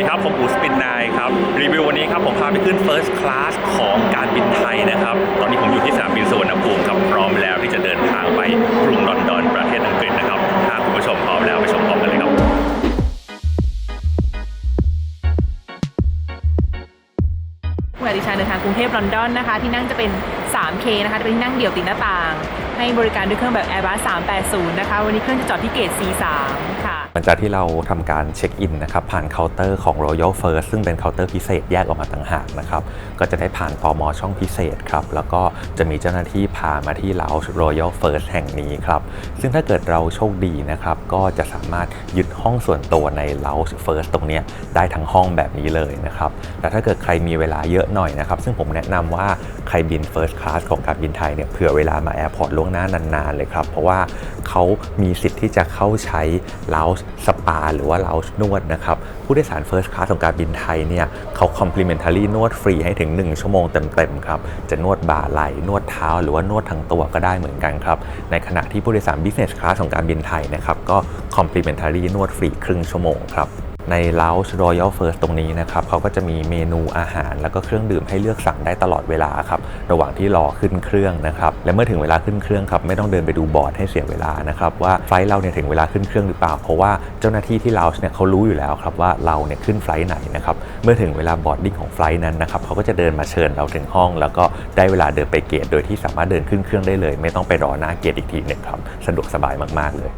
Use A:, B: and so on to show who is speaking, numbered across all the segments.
A: ดีครับ ผมอูสปินนายครับ รีวิววันนี้ครับ ผมพาไปขึ้น First Class ของการบินไทยนะครับ ตอนนี้ผมอยู่ที่สนามบินสุวรรณภูมิครับ พร้อมแล้วที่จะเดินทางไปกรุงลอนดอนประเทศอังกฤษนะครับ ถ้าคุณผู้ชมพร้อมแล้วไปชมพร้อมกันเลยครับ
B: เมื่อดิฉันเดินทางกรุงเทพลอนดอนนะคะ ที่นั่งจะเป็น 3K นะคะจะเป็นที่นั่งเดี่ยวติดหน้าต่าง ให้บริการด้วยเครื่องแบบ Airbus 380 นะคะ วันนี้เครื่องจะจอดที่เกต C3 ค่ะ
C: หลังจากที่เราทำการเช็คอินนะครับผ่านเคาน์เตอร์ของ Royal First ซึ่งเป็นเคาน์เตอร์พิเศษแยกออกมาต่างหากนะครับก็จะได้ผ่านตอมช่องพิเศษครับแล้วก็จะมีเจ้าหน้าที่พามาที่ Lounge Royal First แห่งนี้ครับซึ่งถ้าเกิดเราโชคดีนะครับก็จะสามารถยึดห้องส่วนตัวใน Lounge First ตรงนี้ได้ทั้งห้องแบบนี้เลยนะครับแต่ถ้าเกิดใครมีเวลาเยอะหน่อยนะครับซึ่งผมแนะนำว่าใครบิน First Class ของการบินไทยเนี่ยเผื่อเวลามาแอร์พอร์ตล่วงหน้านานๆเลยครับ เพราะว่าเขามีสิทธิ์ที่จะเข้าใช้ Lounge Spa หรือว่า Lounge นวดนะครับ ผู้โดยสาร First Class ของการบินไทยเนี่ยเขา complimentary นวดฟรีให้ถึง 1 ชั่วโมงเต็มๆครับ จะนวดบ่าไหล่นวดเท้า หรือว่านวดทั้งตัวก็ได้เหมือนกันครับ ในขณะที่ผู้โดยสาร Business Class ของการบินไทยนะครับก็ complimentary นวดฟรีครึ่งชั่วโมงครับ ใน Lounge Royal First ตรงนี้นะครับเขาก็จะมีเมนูอาหาร แล้วก็เครื่องดื่มให้เลือกสั่งได้ตลอดเวลาครับระหว่างที่รอขึ้นเครื่องนะครับและเมื่อถึงเวลาขึ้นเครื่องครับไม่ต้องเดินไปดูบอร์ดให้เสียเวลานะครับว่าไฟล์เราเนี่ยถึงเวลาขึ้นเครื่องหรือเปล่า เพราะว่าเจ้าหน้าที่ที่ l o u n g เนี่ยเขารู้อยู่แล้วครับว่าเราเนี่ยขึ้นไฟล์ไหนนะครับเมื่อถึงเวลาบอร์ดดิ้งของไฟล์นั้นนะครับเขาก็จะเดินมาเชิญเราถึงห้อง แล้วก็ได้เวลาเดินไปเกตโดยที่สามารถเดินขึ้นเครื่องได้เลย ไม่ต้องไปรอหน้าเกตอีกทีนึงครับสะดวกสบายมากๆเลย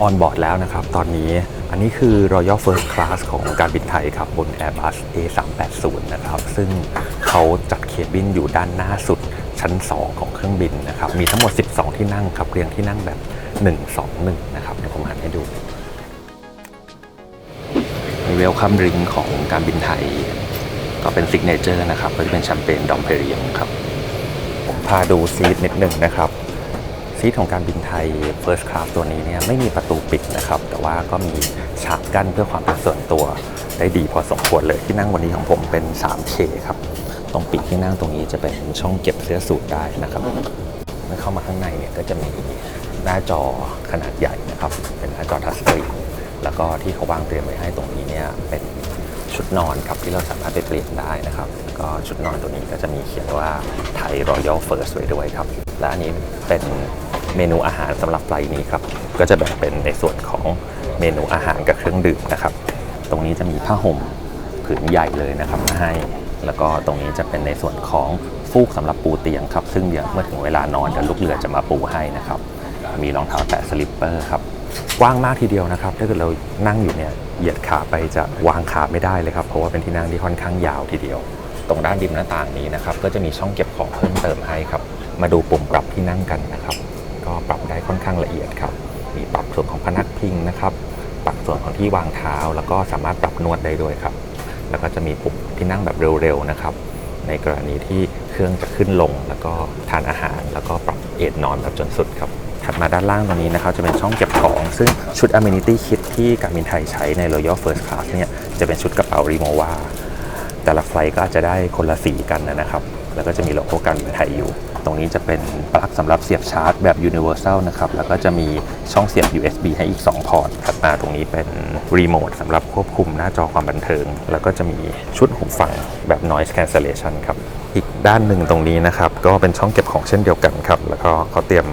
C: ออนบอร์ดแล้วนะครับ ตอนนี้อันนี้คือ Royal First Class ของการบินไทยครับ บน Airbus A380 นะครับ ซึ่งเขาจัดเคบินอยู่ด้านหน้าสุดชั้น 2 ของเครื่องบินนะครับ มีทั้งหมด 12 ที่นั่งครับ เรียงที่นั่งแบบ 1 2 1 นะครับ เดี๋ยวผมหันให้ดูมีเวลคัมริงของการบินไทย ก็เป็นซิกเนเจอร์นะครับ ก็จะเป็นแชมเปญดอมเพรียงครับ ผมพาดูซีทนิดหนึ่งนะครับ ซีทของการบินไทย First Class ตัวนี้เนี่ยไม่มีประตูปิดนะครับ แต่ว่าก็มีฉากกั้นเพื่อความเป็นส่วนตัวได้ดีพอสมควรเลยที่นั่งวันนี้ของผมเป็น 3K ครับ ตรงปีกที่นั่งตรงนี้จะเป็นช่องเก็บเสื้อสูทได้นะครับเมื่อเข้ามาข้างในเนี่ยก็จะมีหน้าจอขนาดใหญ่นะครับ เป็นหน้าจอทัชสกรีนแล้วก็ที่เขาวางเตรียมไว้ให้ตรงนี้เนี่ยเป็นชุดนอนครับที่เราสามารถไปเปลี่ยนได้นะครับ ก็ชุดนอนตัวนี้ก็จะมีเขียนว่าไทย Royal First ไว้ด้วยครับ และอันนี้เป็น เมนูอาหารสำหรับไฟล์นี้ครับ ก็จะแบ่งเป็นในส่วนของเมนูอาหารกับเครื่องดื่มนะครับ ตรงนี้จะมีผ้าห่มผืนใหญ่เลยนะครับมาให้ แล้วก็ตรงนี้จะเป็นในส่วนของฟูกสำหรับปูเตียงครับ ซึ่งเดี๋ยวเมื่อถึงเวลานอนเดี๋ยวลูกเรือจะมาปูให้นะครับ มีรองเท้าแตะสลิปเปอร์ครับ กว้างมากทีเดียวนะครับ ถ้าเกิดเรานั่งอยู่เนี่ย เหยียดขาไปจะวางขาไม่ได้เลยครับ เพราะว่าเป็นที่นั่งที่ค่อนข้างยาวทีเดียว ตรงด้านริมหน้าต่างนี้นะครับ ก็จะมีช่องเก็บของเพิ่มเติมให้ครับ มาดูปุ่มปรับที่นั่งกันนะครับ ก็ปรับได้ค่อนข้างละเอียดครับ มีปรับส่วนของพนักพิงนะครับ ปรับส่วนของที่วางเท้า แล้วก็สามารถปรับนวดได้ด้วยครับ แล้วก็จะมีปุ่มที่นั่งแบบเร็วๆนะครับ ในกรณีที่เครื่องจะขึ้นลง แล้วก็ทานอาหาร แล้วก็ปรับเอนนอนแบบจนสุดครับถัดมาด้านล่างตรงนี้นะครับจะเป็นช่องเก็บของ ซึ่งชุด Amenity Kit ที่การบินไทยใช้ใน Royal First Class เนี่ยจะเป็นชุดกระเป๋ารีโมวาแต่ละไฟล์ก็อาจจะได้คนละสีกันนะครับ แล้วก็จะมีโลโก้การบินไทยอยู่ ตรงนี้จะเป็นปลั๊กสำหรับเสียบชาร์จแบบ Universal นะครับ แล้วก็จะมีช่องเสียบ USB ให้อีก 2 พอร์ตถัดมาตรงนี้เป็นรีโมทสำหรับควบคุมหน้าจอความบันเทิง แล้วก็จะมีชุดหูฟังแบบ Noise Cancellation ครับ อีกด้านหนึ่งตรงนี้นะครับ ก็เป็นช่องเก็บของเช่นเดียวกันครับ แล้วก็เขาเตรียม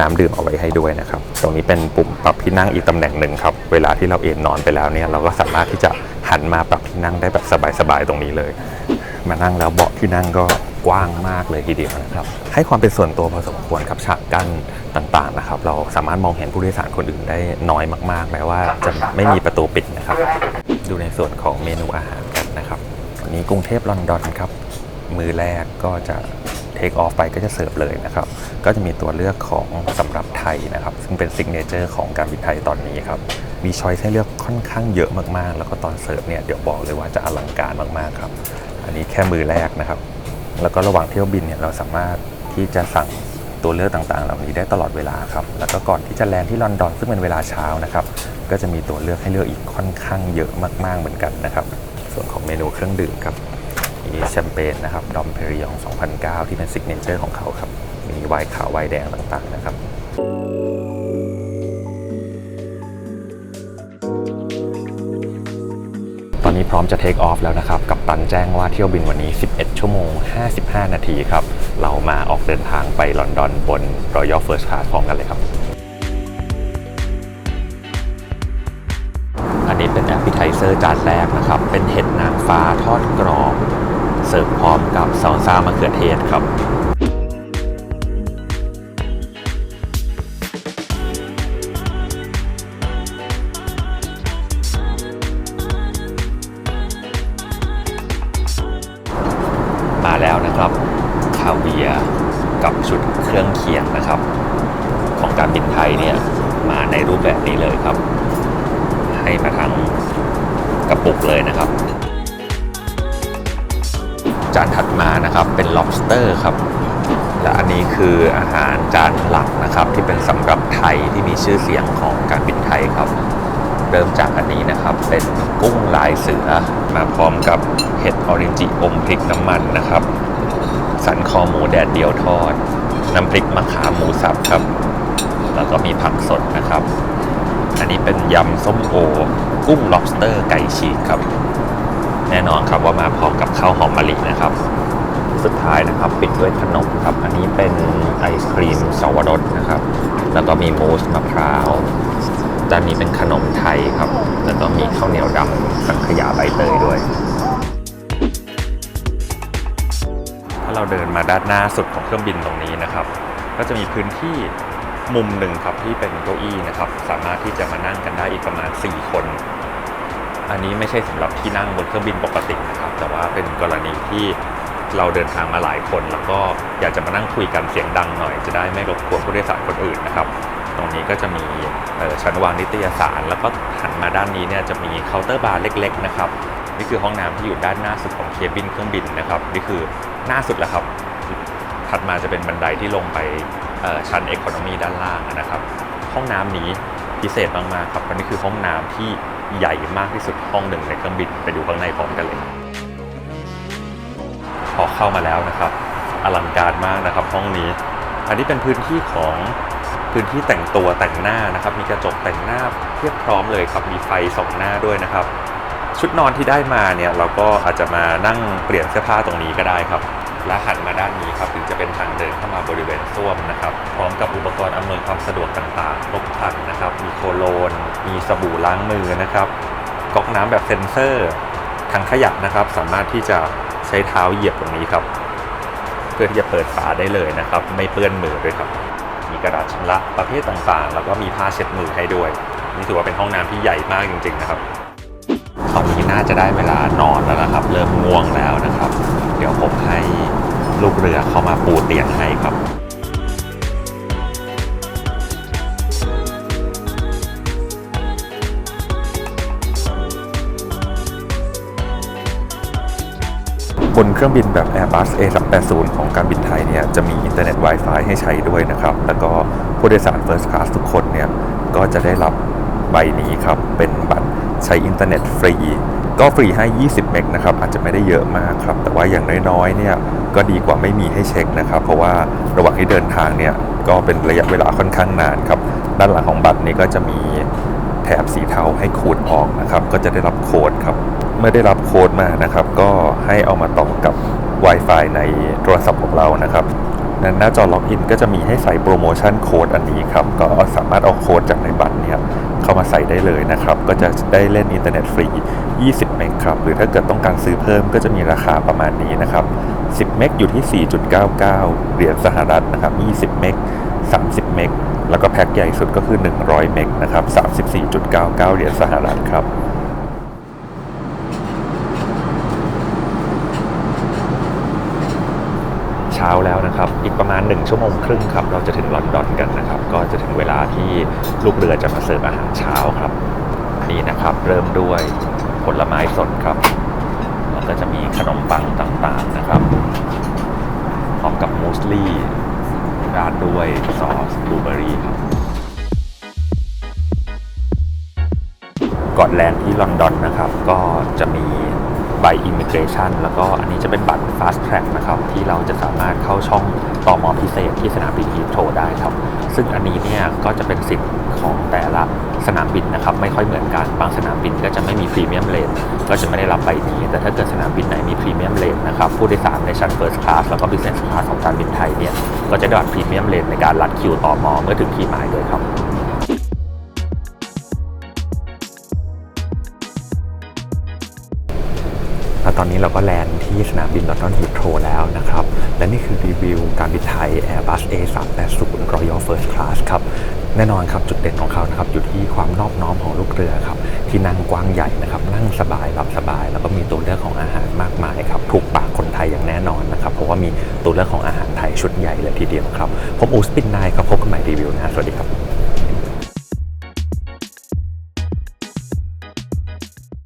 C: น้ำดื่มเอาไว้ให้ด้วยนะครับ ตรงนี้เป็นปุ่มปรับที่นั่งอีกตำแหน่งหนึ่งครับ เวลาที่เราเอนนอนไปแล้วเนี่ย เราก็สามารถที่จะหันมาปรับที่นั่งได้แบบสบายๆตรงนี้เลย มานั่งแล้วเบาะที่นั่งก็ กว้างมากเลยทีเดียวนะครับ ให้ความเป็นส่วนตัวพอสมควรครับฉากกั้นต่างๆนะครับ เราสามารถมองเห็นผู้โดยสารคนอื่นได้น้อยมากๆแม้ว่าจะไม่มีประตูปิดนะครับ ดูในส่วนของเมนูอาหารกันนะครับวันนี้กรุงเทพลอนดอนครับ มือแรกก็จะเทคออฟไปก็จะเสิร์ฟเลยนะครับ ก็จะมีตัวเลือกของสำหรับไทยนะครับ ซึ่งเป็นซิกเนเจอร์ของการบินไทยตอนนี้ครับ มีช้อยส์ให้เลือกค่อนข้างเยอะมากๆ แล้วก็ตอนเสิร์ฟเนี่ยเดี๋ยวบอกเลยว่าจะอลังการมากๆครับ อันนี้แค่มือแรกนะครับ แล้วก็ระหว่างเที่ยวบินเนี่ยเราสามารถที่จะสั่งตัวเลือกต่างๆ เหล่านี้ได้ตลอดเวลาครับ แล้วก็ก่อนที่จะแลนที่ลอนดอนซึ่งเป็นเวลาเช้านะครับ ก็จะมีตัวเลือกให้เลือกอีกค่อนข้างเยอะมากๆเหมือนกันนะครับ ส่วนของเมนูเครื่องดื่มครับ มีแชมเปญนะครับดอมเพริยอง 2009 ที่เป็นซิกเนเจอร์ของเขาครับ มีไวน์ขาวไวน์แดงต่างๆนะครับ พร้อมจะเทคออฟแล้วนะครับ กับตันแจ้งว่าเที่ยวบินวันนี้ 11 ชั่วโมง 55 นาทีครับ เรามาออกเดินทางไปลอนดอนบน Royal First Class พร้อมกันเลยครับ อันนี้เป็นแอปเปิลไทเซอร์จานแรกนะครับ เป็นเห็ดนางฟ้าทอดกรอบ เสิร์ฟพร้อมกับซอสซามะเขือเทศครับ แบบนี้เลยครับ ให้มาทั้งกระปุกเลยนะครับ จานถัดมานะครับเป็น lobster ครับ และอันนี้คืออาหารจานหลักนะครับ ที่เป็นสำหรับไทยที่มีชื่อเสียงของการบินไทยครับ เริ่มจากอันนี้นะครับ เป็นกุ้งลายเสือมาพร้อมกับเห็ดออริจิอมพริกน้ำมันนะครับสันคอหมูแดดเดียวทอด น้ำพริกมะขามหมูสับครับ แล้วก็มีผักสดนะครับ อันนี้เป็นยำส้มโอ กุ้ง lobster ไก่ฉีกครับ แน่นอนครับว่ามาพร้อมกับข้าวหอมมะลินะครับ สุดท้ายนะครับปิดด้วยขนมครับ อันนี้เป็นไอศครีมสวรสนะครับ แล้วก็มีมูสมะพร้าวด้านนี้เป็นขนมไทยครับ แล้วก็มีข้าวเหนียวดำสังขยาใบเตยด้วยถ้าเราเดินมาด้านหน้าสุดของเครื่องบินตรงนี้นะครับ ก็จะมีพื้นที่ มุมหนึ่งครับที่เป็นเก้าอี้นะครับ สามารถที่จะมานั่งกันได้อีกประมาณ 4 คน อันนี้ไม่ใช่สำหรับที่นั่งบนเครื่องบินปกตินะครับ แต่ว่าเป็นกรณีที่เราเดินทางมาหลายคน แล้วก็อยากจะมานั่งคุยกันเสียงดังหน่อย จะได้ไม่รบกวนผู้โดยสารคนอื่นนะครับ ตรงนี้ก็จะมีชั้นวางนิตยสาร แล้วก็หันมาด้านนี้เนี่ยจะมีเคาน์เตอร์บาร์เล็ก ๆ นะครับนี่คือห้องน้ำที่อยู่ด้านหน้าสุดของเคบินเครื่องบินนะครับ นี่คือหน้าสุดแล้วครับถัดมาจะเป็นบันไดที่ลงไป ชั้นเอ o n o นมีด้านล่างนะครับ ห้องน้ำนี้พิเศษมากๆครับเพราะนี่คือห้องน้ำที่ใหญ่มากที่สุดห้องหนึ่งในเครื่องบินไปดูข้างในพร้อมกันเลย พอเข้ามาแล้วนะครับ อลังการมากนะครับห้องนี้ อันนี้เป็นพื้นที่ของพื้นที่แต่งตัวแต่งหน้านะครับ มีกระจกแต่งหน้าเพียบพร้อมเลยครับมีไฟส่องหน้าด้วยนะครับ ชุดนอนที่ได้มาเนี่ยเราก็อาจจะมานั่งเปลี่ยนเสื้อผ้าตรงนี้ก็ได้ครับ และหันมาด้านนี้ครับถึงจะเป็นทางเดินเข้ามาบริเวณส้วมนะครับพร้อมกับอุปกรณ์อำนวยความสะดวกต่างๆครบครันนะครับมีโคโลน มีสบู่ล้างมือนะครับก๊อกน้ำแบบเซ็นเซอร์ถังขยะนะครับ สามารถที่จะใช้เท้าเหยียบตรงนี้ครับ เพื่อที่จะเปิดฝาได้เลยนะครับ ไม่เปื้อนมือด้วยครับ มีกระดาษชำระประเภทต่างๆ แล้วก็มีผ้าเช็ดมือให้ด้วย นี่ถือว่าเป็นห้องน้ำที่ใหญ่มากจริง ๆ นะครับ ตอนนี้น่าจะได้เวลานอนแล้วนะครับ เริ่มง่วงแล้วนะครับ กเรือเข้ามาปูเตียงให้ครับบนเครื่องบินแบบ Airbus A380 ของการบินไทยเนี่ยจะมีอินเทอร์เน็ต Wi-Fi ให้ใช้ด้วยนะครับ แล้วก็ผู้โดยสาร First Class ทุกคนเนี่ยก็จะได้รับใบนี้ครับ เป็นบัตรใช้อินเทอร์เน็ตฟรี ก็ฟรีให้ 20 เมกนะครับ อาจจะไม่ได้เยอะมากครับ แต่ว่าอย่างน้อยๆเนี่ย ก็ดีกว่าไม่มีให้เช็คนะครับ เพราะว่าระหว่างที่เดินทางเนี่ยก็เป็นระยะเวลาค่อนข้างนานครับ ด้านหลังของบัตรนี้ก็จะมีแถบสีเทาให้ขูดออกนะครับ ก็จะได้รับโค้ดครับ เมื่อได้รับโค้ดมานะครับ ก็ให้เอามาต่อกับ Wi-Fi ในโทรศัพท์ของเรานะครับในหน้าจอล็อกอินก็จะมีให้ใส่โปรโมชั่นโค้ดอันนี้ครับ ก็สามารถเอาโค้ดจากในบัตรเนี่ยเข้ามาใส่ได้เลยนะครับ ก็จะได้เล่นอินเทอร์เน็ตฟรี 20 เมกครับ หรือถ้าเกิดต้องการซื้อเพิ่มก็จะมีราคาประมาณนี้นะครับ 10 เมกอยู่ที่ 4.99 เหรียญสหรัฐนะครับ 20 เมก 30 เมก แล้วก็แพ็คใหญ่สุดก็คือ 100 เมกนะครับ 34.99 เหรียญสหรัฐครับเช้าแล้วนะครับ อีกประมาณ 1 ชั่วโมงครึ่งครับ เราจะถึงลอนดอนกันนะครับ ก็จะถึงเวลาที่ลูกเรือจะมาเสิร์ฟอาหารเช้าครับ นี่นะครับ เริ่มด้วยผลไม้สดครับ ก็จะมีขนมปังต่างๆนะครับ พร้อมกับมูสลี่ราดด้วยซอสบลูเบอรี่ครับกอนแลนด์ที่ลอนดอนนะครับ ก็จะมีใบอิมิเกรชันแล้วก็อันนี้จะเป็นบัตร Fast Track นะครับ ที่เราจะสามารถเข้าช่องต่อมอพิเศษที่สนามบินฮีโตรได้ครับ ซึ่งอันนี้เนี่ยก็จะเป็นสิทธิ์ ของแต่ละสนามบินนะครับไม่ค่อยเหมือนกันบางสนามบินก็จะไม่มีพรีเมียมเลนก็จะไม่ได้รับใบนี้ แต่ถ้าเกิดสนามบินไหนมีพรีเมียมเลนนะครับผู้โดยสารในชั้น First Class แล้วก็ Business Class ของการบินไทยเนี่ยก็จะได้บัตรพรีเมียมเลนในการลัดคิวต่อมอเมื่อถึงที่หมายด้วยครับแล้วตอนนี้เราก็แลนด์ที่สนามบินลอนดอนฮีโ r รแล้วนะครับ และนี่คือรีวิวการบินไทย Airbus A380 Royal First Class ครับ แน่นอนครับจุดเด่นของเขานะครับอยู่ที่ความนอบน้อมของลูกเรือครับที่นั่งกว้างใหญ่นะครับนั่งสบายหลับสบาย แล้วก็มีตัวเลือกของอาหารมากมายครับถูกปากคนไทยอย่างแน่นอนนะครับเพราะว่ามีตัวเลือกของอาหารไทยชุดใหญ่เลยทีเดียวครับผมอูสปินนายครับพบกันใหม่รีวิวนะสวัสดีครับ